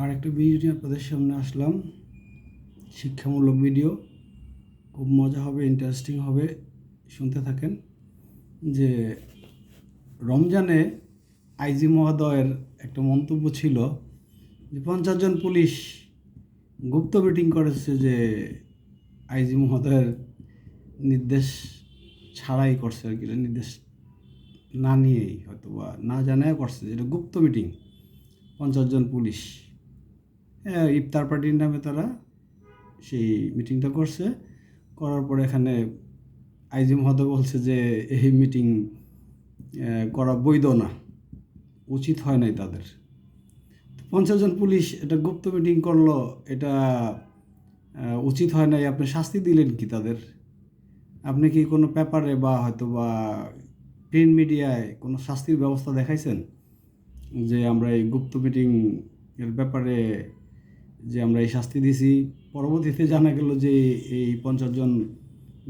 আর একটা ভিডিও নিয়ে আপনাদের সামনে আসলাম। শিক্ষামূলক ভিডিও খুব মজা হবে ইন্টারেস্টিং হবে। শুনতে থাকেন যে রমজানে আইজি মহোদয়ের একটা মন্তব্য ছিল যে পঞ্চাশ জন পুলিশ গুপ্ত মিটিং করেছে যে আইজি মহোদয়ের নির্দেশ ছাড়াই করছে আর কি, নির্দেশ না নিয়েই হয়তো বা না জানায় করছে, যেটা গুপ্ত মিটিং পঞ্চাশ জন পুলিশ। ইফতার পার্টির নামে তারা সেই মিটিংটা করছে। করার পরে এখানে আইজি মহোদয় বলছে যে, এই মিটিং করা বৈধ না। উচিত হয় নাই তাদের। পঞ্চাশ জন পুলিশ এটা গুপ্ত মিটিং করল। এটা উচিত হয় নাই। আপনি শাস্তি দিলেন কি তাদের? আপনি কি কোনো পেপারে বা হয়তো বা প্রিন্ট মিডিয়ায় কোনো শাস্তির ব্যবস্থা দেখাইছেন? যে আমরা এই গুপ্ত মিটিং এর ব্যাপারে যে আমরা এই শাস্তি দিছি পরবর্তীতে জানা গেল যে এই পঞ্চাশ জন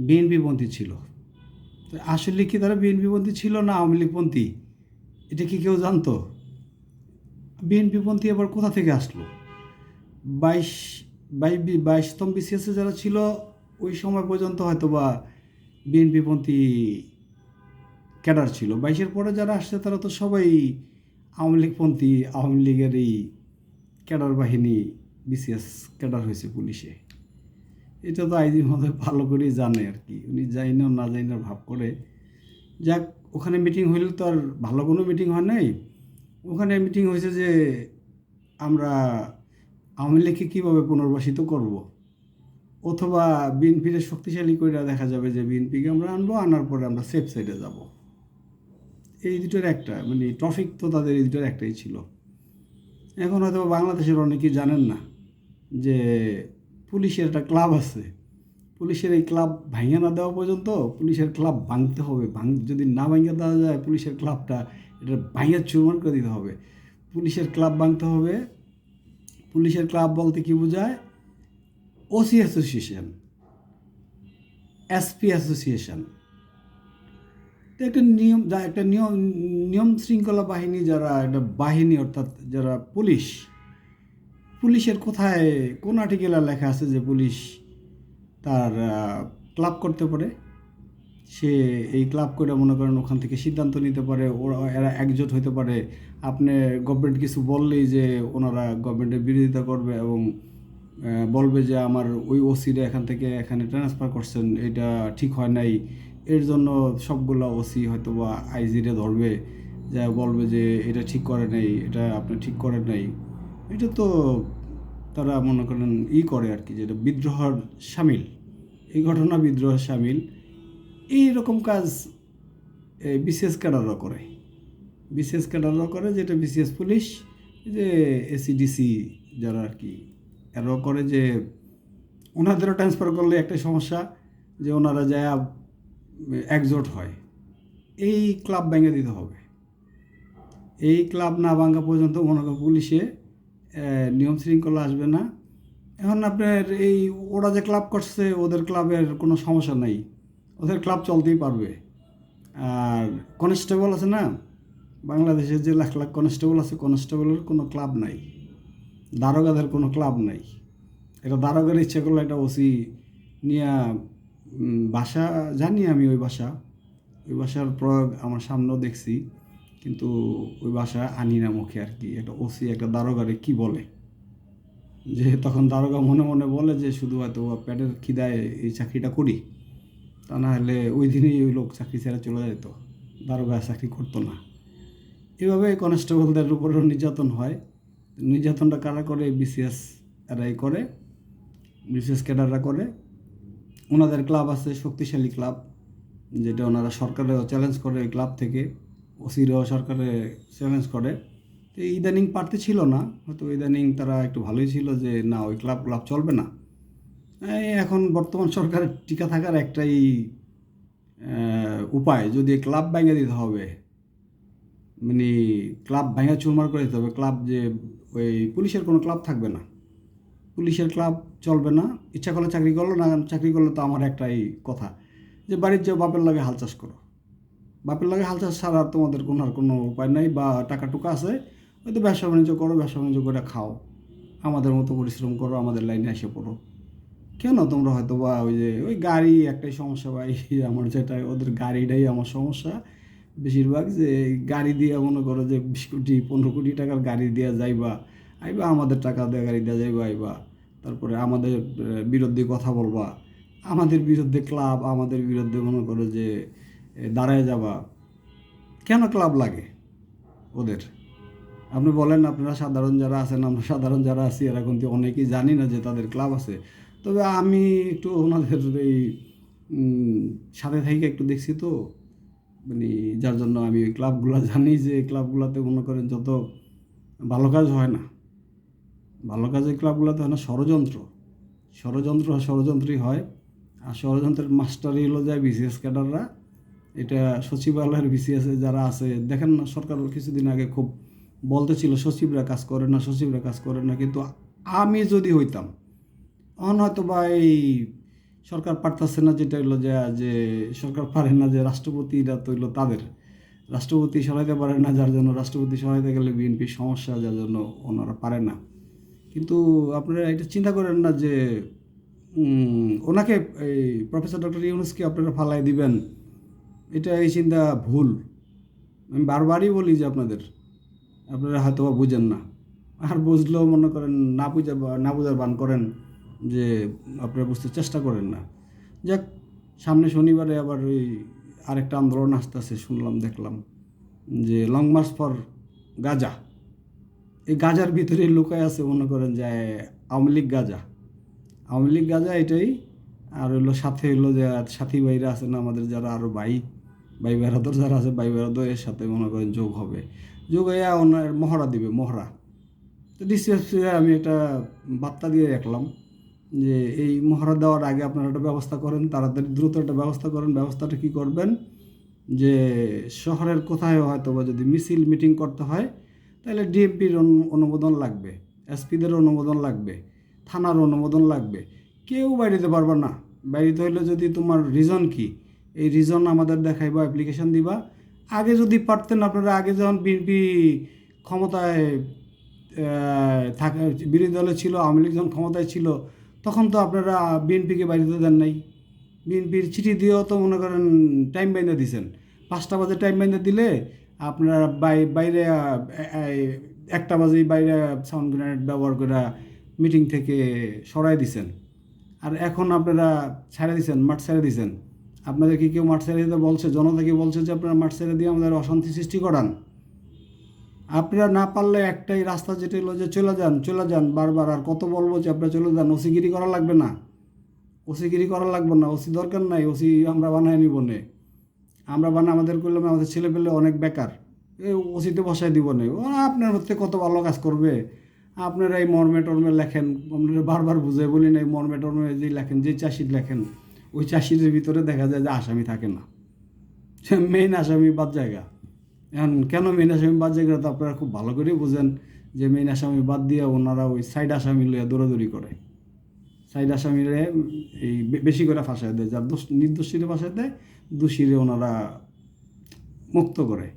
বিএনপিপন্থী ছিল। তো আসলে কি তারা বিএনপিপন্থী ছিল না আওয়ামী লীগপন্থী এটা কি কেউ জানতো? বিএনপিপন্থী আবার কোথা থেকে আসলো? বাইশ বাই বাইশতম বিসিএসে যারা ছিল, ওই সময় পর্যন্ত হয়তো বা বিএনপিপন্থী ক্যাডার ছিল। বাইশের পরে যারা আসছে, তারা তো সবাই আওয়ামী লীগপন্থী আওয়ামী লীগের এই ক্যাডার বাহিনী বিসিএস ক্যাডার হয়েছে পুলিশে। এটা তো আইজি মহোদয় ভালো করেই জানে আর কি। উনি যাই না যাই না ভাব করে। যাক, ওখানে মিটিং হইলে তো আর ভালো কোনো মিটিং হয় নাই। ওখানে মিটিং হয়েছে যে আমরা আওয়ামী লীগকে কীভাবে পুনর্বাসিত করব? অথবা বিএনপির শক্তিশালী করে দেখা যাবে যে বিএনপিকে আমরা আনব, আনার পরে আমরা সেফ সাইডে যাব। এই দুটোর একটা মানে টপিক তো তাদের এই দুটোর একটাই ছিল। এখন হয়তো বাংলাদেশের অনেকেই জানেন না। যে পুলিশের একটা ক্লাব আছে, পুলিশের এই ক্লাব ভাঙিয়ে না দেওয়া পর্যন্ত পুলিশের ক্লাব ভাঙতে হবে। ভাঙ, যদি না ভাঙিয়ে দেওয়া যায়, পুলিশের ক্লাবটা এটা ভাঙিয়ে চুরমান করে দিতে হবে। পুলিশের ক্লাব ভাঙতে হবে। পুলিশের ক্লাব বলতে কি বোঝায়? ওসি অ্যাসোসিয়েশন এসপি অ্যাসোসিয়েশন তো একটা নিয়ম, যা একটা নিয়ম নিয়ম শৃঙ্খলা বাহিনী যারা, একটা বাহিনী অর্থাৎ যারা পুলিশ পুলিশের কোথায় কোন আর্টিকেলে লেখা আছে যে পুলিশ তার ক্লাব করতে পারে? সে এই ক্লাব করে মনে করেন ওখান থেকে সিদ্ধান্ত নিতে পারে, ওরা, এরা একজোট হতে পারে। আপনি গভর্নমেন্ট কিছু বললেই যে ওনারা গভর্নমেন্টের বিরোধিতা করবে এবং বলবে যে আমার ওই ওসিরা এখান থেকে এখানে ট্রান্সফার করছেন, এটা ঠিক হয় নাই। এর জন্য সবগুলো ওসি হয়তো বা আইজিরে ধরবে যা বলবে যে এটা ঠিক করে নাই, এটা আপনি ঠিক করেন নাই। এটা তো তারা মনে করেন ই করে আর কি যেটা বিদ্রোহর সামিল। এই ঘটনা বিদ্রোহের সামিল। এই রকম কাজ বিশেষ ক্যাডাররা করে। বিশেষ ক্যাডাররা করে, যেটা বিসিএস পুলিশ, যে এসিডিসি যারা আর কি, এরাও করে যে ওনাদেরও ট্রান্সফার করলে একটা সমস্যা, যে ওনারা যায় একজোট হয়। এই ক্লাব ভেঙে দিতে হবে। এই ক্লাব না ভাঙা পর্যন্ত মনে পুলিশে নিয়ম শৃঙ্খলা আসবে না। এখন আপনার এই ওরা যে ক্লাব করছে, ওদের ক্লাবের কোনো সমস্যা নাই। ওদের ক্লাব চলতেই পারবে। আর কনস্টেবল আছে না, বাংলাদেশের যে লাখ লাখ কনস্টেবল আছে কনস্টেবলের কোনো ক্লাব নাই। দারোগাদের কোনো ক্লাব নাই। এটা দারোগার ইচ্ছে করলে এটা ওসি নিয়ে ভাষা জানি আমি ওই ভাষা ওই ভাষার প্রয়োগ আমার সামনেও দেখছি। কিন্তু ওই বাসায় আনি না মুখে আর কি। একটা ওসি, একটা দারোগারে কি বলে? যে তখন দারোগা মনে মনে বলে যে শুধু হয়তো পেটের খিদায় এই চাকরিটা করি, তা না হলে ওই দিনেই ওই লোক চাকরি ছেড়ে চলে যেত। দারোগা চাকরি করতো না। এভাবে কনস্টেবলদের উপরেও নির্যাতন হয়। নির্যাতনটা কারা করে? বিসিএস এরাই করে, বিসিএস ক্যাডাররা করে। ওনাদের ক্লাব আছে, শক্তিশালী ক্লাব, যেটা ওনারা সরকারেও চ্যালেঞ্জ করে ওই ক্লাব থেকে। ওসিরাও সরকারে চ্যালেঞ্জ করে। তো ইদানিং পারতে ছিল না, হয়তো ইদানিং তারা একটু ভালোই ছিল যে, না, ওই ক্লাব ক্লাব চলবে না। এখন বর্তমান সরকারের টিকা থাকার একটাই উপায়, যদি ক্লাব ভেঙে দিতে হবে মানে ক্লাব ভেঙে চুরমার করে দিতে হবে, ক্লাব যে, ওই পুলিশের কোনো ক্লাব থাকবে না। পুলিশের ক্লাব চলবে না, ইচ্ছা করলে চাকরি করল, না চাকরি করলে তো আমার একটাই কথা, যে বাড়ির যে বাপের লাগে হাল চাষ করো। বাপের লাগে হাল চাষ ছাড়া তোমাদের কোনো আর কোনো উপায় নাই বা টাকা টুকা আছে, হয়তো ব্যবসা বাণিজ্য করো, ব্যবসা বাণিজ্য করে খাও। আমাদের মতো পরিশ্রম করো, আমাদের লাইনে এসে পড়ো। কেন তোমরা হয়তো বা ওই যে, ওই গাড়ি একটাই সমস্যা ভাই, আমার যেটা, ওদের গাড়িটাই আমার সমস্যা। বেশিরভাগ যে গাড়ি দিয়ে মনে করো যে বিশ কোটি, পনেরো কোটি টাকার গাড়ি দেওয়া যাইবা, আইবা আমাদের টাকা দিয়ে গাড়ি দিয়ে যাইবা, আইবা। তারপরে আমাদের বিরুদ্ধে কথা বলবা। আমাদের বিরুদ্ধে ক্লাব আমাদের বিরুদ্ধে মনে করো যে দাঁড়ায় যাওয়া। কেন ক্লাব লাগে ওদের? আপনি বলেন, আপনারা সাধারণ যারা আছেন, আমরা সাধারণ যারা আছি, এরা কিন্তু অনেকেই জানি না যে তাদের ক্লাব আছে। তবে আমি একটু ওনাদের এই সাথে থেকে একটু দেখছি তো মানে যার জন্য আমি ওই ক্লাবগুলো জানি যে ক্লাবগুলোতে মনে করেন যত ভালো কাজ হয় না, ভালো কাজের ক্লাবগুলোতে হয় না, ষড়যন্ত্র। ষড়যন্ত্র ষড়যন্ত্রই হয়। আর ষড়যন্ত্রের মাস্টারই হলো যায় বিসিএস ক্যাডাররা। এটা সচিবালয়ের বিসিএস যারা আছে, দেখেন না, সরকার কিছুদিন আগে খুব বলতেছিল সচিবরা কাজ করে না, সচিবরা কাজ করে না, কিন্তু আমি যদি হইতাম, তখন হয়তো বা এই সরকার পারতেছে না, যেটা হইল যে যে সরকার পারে না, যে রাষ্ট্রপতিরা তো হইল তাদের। রাষ্ট্রপতি সরাইতে পারে না, যার জন্য রাষ্ট্রপতি সরাইতে গেলে বিএনপির সমস্যা, যার জন্য ওনারা পারে না। কিন্তু আপনারা এটা চিন্তা করেন না যে ওনাকে এই প্রফেসর ডক্টর ইউনুসকে আপনারা ফালাই দিবেন এটা এই চিন্তা ভুল। আমি বারবারই বলি যে আপনাদের, আপনারা হয়তো বা বুঝেন না। আর বুঝলেও মনে করেন না বুঝা না বুঝার বান করেন যে আপনারা বুঝতে চেষ্টা করেন না। যাক, সামনে শনিবারে আবার ওই আরেকটা আন্দোলন আসতেছে, শুনলাম, দেখলাম যে লং মার্চ ফর গাজা এই গাজার ভিতরে লুকায় আছে মনে করেন যে আওয়ামী লীগ গাজা। আওয়ামী লীগ গাজা এটাই, আর হইল সাথে হইল যে সাথী ভাইরা আছে না আমাদের যারা আরও ভাই ভাই যারা আছে, ভাই বেড়াদর এর সাথে মনে করেন যোগ হবে। যোগ হয়ে ওনার মহড়া দিবে, মহড়া। তো ডিসিএসসি আমি একটা বার্তা দিয়ে রাখলাম যে, এই মহড়া দেওয়ার আগে আপনারা একটা ব্যবস্থা করেন, তাড়াতাড়ি দ্রুত একটা ব্যবস্থা করেন। ব্যবস্থাটা কি করবেন? যে, শহরের কোথায় হয়তো বা যদি মিছিল মিটিং করতে হয়, তাহলে ডিএমপির অনুমোদন লাগবে, এসপিদের অনুমোদন লাগবে, থানার অনুমোদন লাগবে। কেউ বাইরেতে পারবে না। বাইরেতে হইলে যদি তোমার রিজন কি? এই রিজন আমাদের দেখাইবা অ্যাপ্লিকেশন দিবা। আগে যদি পারতেন আপনারা, আগে যখন বিএনপি ক্ষমতায় থাকা, বিরোধী দলে ছিল, আওয়ামী লীগ যখন ক্ষমতায় ছিল, তখন তো আপনারা বিএনপিকে বাইরে দেন নাই। বিএনপির চিঠি দিয়েও তো মনে করেন টাইম বাইন্দা দিছেন। পাঁচটা বাজে টাইম বাইন্দা দিলে আপনারা বাই- বাইরে একটা বাজে বাইরে সাউন্ড গ্রেনেড ব্যবহার করে মিটিং থেকে সরাই দিছেন। আর এখন আপনারা ছেড়ে দিছেন, মাঠ ছেড়ে দিছেন। আপনাদের কি কেউ মাঠ ছেড়ে দিতে বলছে? জনতা কি বলছে যে আপনারা মাঠ ছেড়ে দিয়ে আমাদের অশান্তি সৃষ্টি করান? আপনারা না পারলে একটাই রাস্তা যেটা হলো যে চলে যান চলে যান বারবার। আর কত বলব যে আপনারা চলে যান, ওসিগিরি করা লাগবে না। ওসিগিরি করা লাগবে না, ওসি দরকার নাই, ওসি আমরা বানায় নিব নে। আমরা বানা আমাদের করলে আমাদের ছেলে পেলে অনেক বেকার। এ ওসিতে বসায় দিব না। ও আপনার হচ্ছে কত ভালো কাজ করবে? আপনারা এই মর্মে টর্মে লেখেন, আপনারা বারবার বুঝে বলি না, এই মর্মে টর্মে যে লেখেন, যে চাষির লেখেন। ওই চাষিদের ভিতরে দেখা যায় যে আসামি থাকে না। সে মেইন আসামি বাদ জায়গা। এখন কেন মেইন আসামি বাদ জায়গা তো আপনারা খুব ভালো করেই বোঝেন যে মেইন আসামি বাদ দিয়ে ওনারা ওই সাইড আসামি লইয়া দৌড়াদৌড়ি করে। সাইড আসামিরে এই বেশি করে ফাঁসায় দেয়, যার দোষ, নির্দোষীরে ফাঁসায় দেয়, দোষীরে ওনারা মুক্ত করে।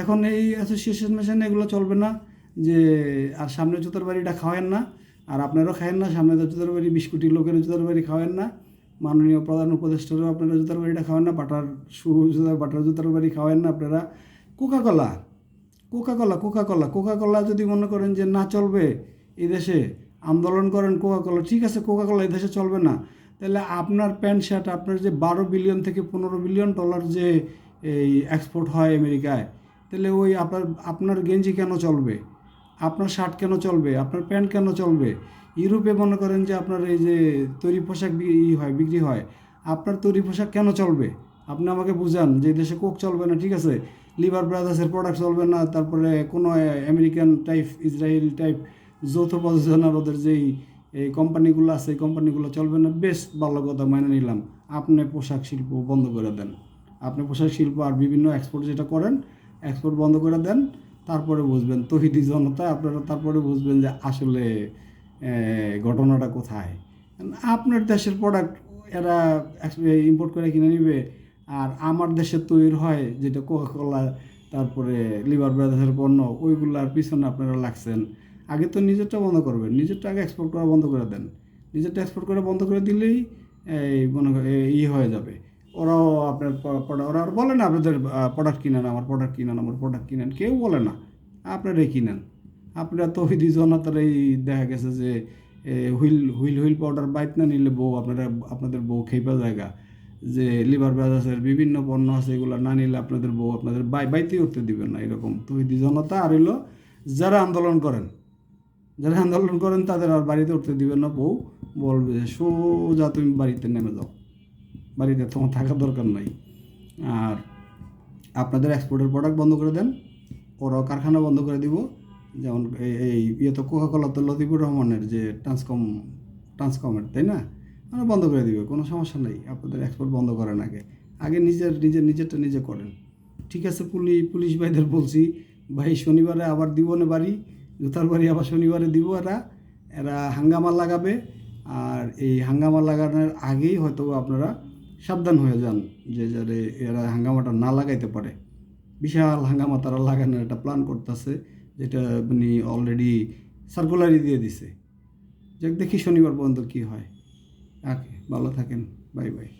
এখন এই অ্যাসোসিয়েশন মেশিন এগুলো চলবে না যে, আর সামনে জুতার বাড়িটা খাওয়েন না, আর আপনারাও খায়েন না, সামনে জুতার বাড়ি বিশ কোটি লোকের জুতার বাড়ি খাওয়েন না। মাননীয় প্রধান উপদেষ্টারও আপনারা জুতার বাড়িটা খাওয়েন না, বাটার শু জুতার বাটার জুতার বাড়ি খাওয়েন না আপনারা। কোকা কলা কোকা কলা কোকা কলা কোকা কলা যদি মনে করেন যে না চলবে এই দেশে, আন্দোলন করেন কোকা কলা ঠিক আছে কোকা কলা এই দেশে চলবে না। তাহলে আপনার প্যান্ট শার্ট, আপনার যে বারো বিলিয়ন থেকে পনেরো বিলিয়ন ডলার যে এই এক্সপোর্ট হয় আমেরিকায়, তাহলে ওই আপনার আপনার গেঞ্জি কেন চলবে? আপনার শার্ট কেন চলবে? আপনার প্যান্ট কেন চলবে? ইউরোপে মনে করেন যে আপনার এই যে তৈরি পোশাক ই হয়, বিক্রি হয়। আপনার তৈরি পোশাক কেন চলবে? আপনি আমাকে বুঝান যে দেশে কোক চলবে না, ঠিক আছে? লিভার ব্রাদার্সের প্রোডাক্ট চলবে না, তারপরে কোনো আমেরিকান টাইপ ইসরায়েল টাইপ যৌথ প্রযোজনার ওদের যেই এই কোম্পানিগুলো আছে, এই কোম্পানিগুলো চলবে না, বেশ ভালো কথা মেনে নিলাম। আপনি পোশাক শিল্প বন্ধ করে দেন। আপনি পোশাক শিল্প আর বিভিন্ন এক্সপোর্ট যেটা করেন এক্সপোর্ট বন্ধ করে দেন। তারপরে বুঝবেন তহিদি জনতা, আপনারা তারপরে বুঝবেন যে আসলে ঘটনাটা কোথায়। আপনার দেশের প্রোডাক্ট এরা ইম্পোর্ট করে কিনে নিবে, আর আমার দেশে তৈরি হয় যেটা কোকা কোলা তারপরে লিভার ব্রাদার্সের পণ্য, ওইগুলার পিছনে আপনারা লাগছেন। আগে তো নিজেরটা বন্ধ করবেন, নিজেরটা আগে এক্সপোর্ট করা বন্ধ করে দেন। নিজেরটা এক্সপোর্ট করা বন্ধ করে দিলেই, এই, মনে ই হয়ে যাবে। ওরাও আপনার ওরা আর বলে না, আপনাদের প্রোডাক্ট কিনেন, আমার প্রোডাক্ট কিনেন, আমার প্রোডাক্ট কিনেন। কেউ বলে না, আপনারাই কিনেন। আপনারা তো ওই দুজনাতারাই দেখা গেছে যে হুইল হুইল হুইল পাউডার বাইট না নিলে বউ আপনারা, আপনাদের বউ খেপা জায়গা যে লিভার ব্রাদার্সের বিভিন্ন পণ্য আছে, এগুলো না নিলে আপনাদের বউ আপনাদের বাই, বাইতে উঠতে দিবেন না, এরকম। তো ওই দুজনতা আর হইল, যারা আন্দোলন করেন, যারা আন্দোলন করেন, তাদের আর বাড়িতে উঠতে দিবেন না বউ। বলবে যে, সোজা তুমি বাড়িতে নেমে যাও। বাড়িতে তোমার থাকার দরকার নাই। আর আপনাদের এক্সপোর্টের প্রোডাক্ট বন্ধ করে দেন, ওরাও কারখানা বন্ধ করে দিব। যেমন এই ইয়ে তো কোকাকোলা তো লতিফুর রহমানের যে ট্রান্সকম ট্রান্সকমের তাই না? মানে বন্ধ করে দিবে, কোনো সমস্যা নেই, আপনাদের এক্সপোর্ট বন্ধ করেন আগে। আগে নিজের নিজের, নিজেরটা নিজে করেন। ঠিক আছে পুলিশ পুলিশ ভাইদের বলছি, ভাই শনিবারে আবার দিব না বাড়ি, জুতার বাড়ি আবার শনিবারে দিব এরা এরা হাঙ্গামা লাগাবে। আর এই হাঙ্গামা লাগানোর আগেই হয়তো আপনারা সাবধান হয়ে যান যে যারে এরা হাঙ্গামাটা না লাগাইতে পারে। বিশাল হাঙ্গামা তারা লাগানোর একটা প্ল্যান করতেছে, যেটা মানে অলরেডি সার্কুলারি দিয়ে দিছে। যাক, দেখি শনিবার পর্যন্ত কী হয়। ভালো থাকেন। Bye bye.